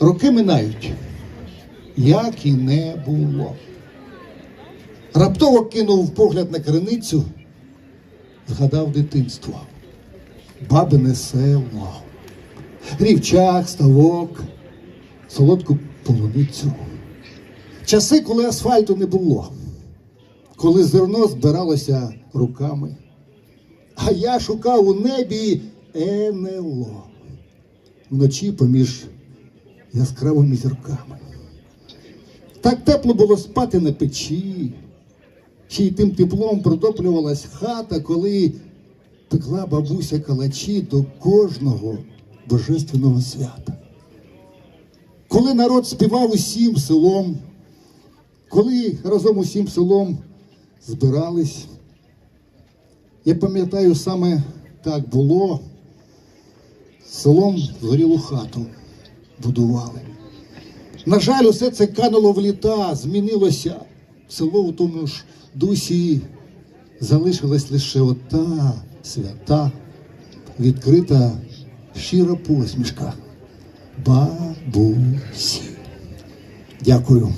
Роки минають, як і не було. Раптово кинув погляд на криницю, згадав дитинство, бабине село, рівчак, ставок, солодку полуницю. Часи, коли асфальту не було, коли зерно збиралося руками. А я шукав у небі НЛО вночі поміж яскравими зірками. Так тепло було спати на печі, ще й тим теплом протоплювалась хата, коли пекла бабуся калачі до кожного божественного свята. Коли народ співав усім селом, коли разом усім селом збирались, я пам'ятаю, саме так було. Селом згорілу хату будували. На жаль, усе це кануло в літа, змінилося. Село у тому ж дусі залишилась лише ота свята, відкрита щира посмішка бабусі. Дякую.